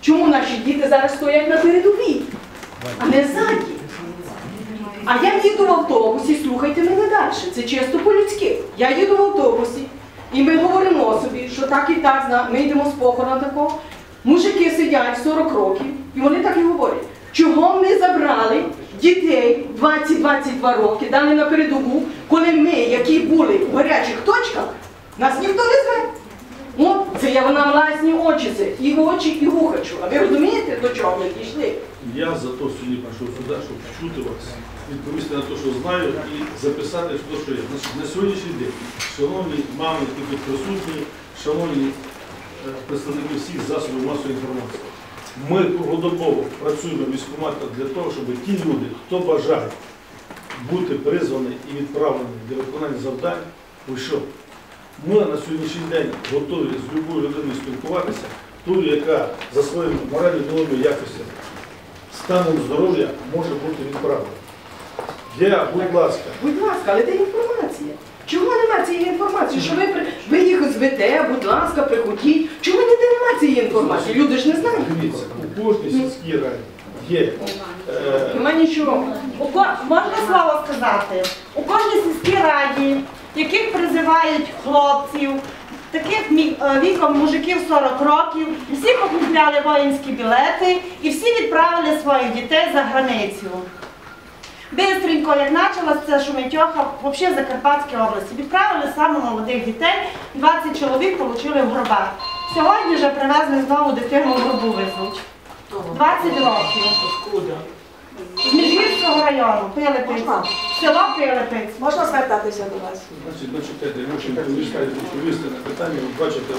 Чому наші діти зараз стоять на передовій, а не ззаді? А я їду в автобусі, слухайте мене далі. Це чисто по-людськи. Я їду в автобусі, і ми говоримо собі, що так і так, ми йдемо з похорона такого. Мужики сидять 40 років, і вони так і говорять. Чого ми забрали дітей 20-22 роки, дали на передову, коли ми, які були у гарячих точках, нас ніхто не зве. Я на власні очі це. І очі, і вуха чула. Ви розумієте, до чого ми дійшли? Я за то сьогодні прийшов сюди, щоб чути вас, відповісти на те, що знаю, і записати те, що є. На сьогоднішній день, шановні мами, які присутні, шановні е, представники всіх засобів масової інформації, ми круглодобово працюємо в військкоматах для того, щоб ті люди, хто бажає бути призваний і відправлений для виконання завдань, вийшов. Ми на сьогоднішній день готові з любою людиною спілкуватися, тою, яка за своїми морально-діловими якостями станом здоров'я може бути відправлена. Я, будь ласка, Будь ласка, але де інформація? Чого нема цієї інформації? Що ви, при- ви їх звете, будь ласка, приходіть. Чому ніде нема цієї інформації? Люди ж не знають. дивіться, у кожній сільській раді є е, Нема нічого. У ко- Можна слово сказати? У кожній сільській раді, яких призивають хлопців, таких е, віком мужиків 40 років, всі покупляли воїнські білети і всі відправили своїх дітей за границю. Бистренько, як почалася ця шумятьоха, взагалі в Закарпатській області, відправили саме молодих дітей, 20 чоловік отримали в гробах. Сьогодні вже привезли знову дитину в гробу везуть. 20 років. З Міжгірського району, Пилипець. села Пилипець. Можна звертатися до вас? значить, відповісти, відповісти на питання, ви бачите.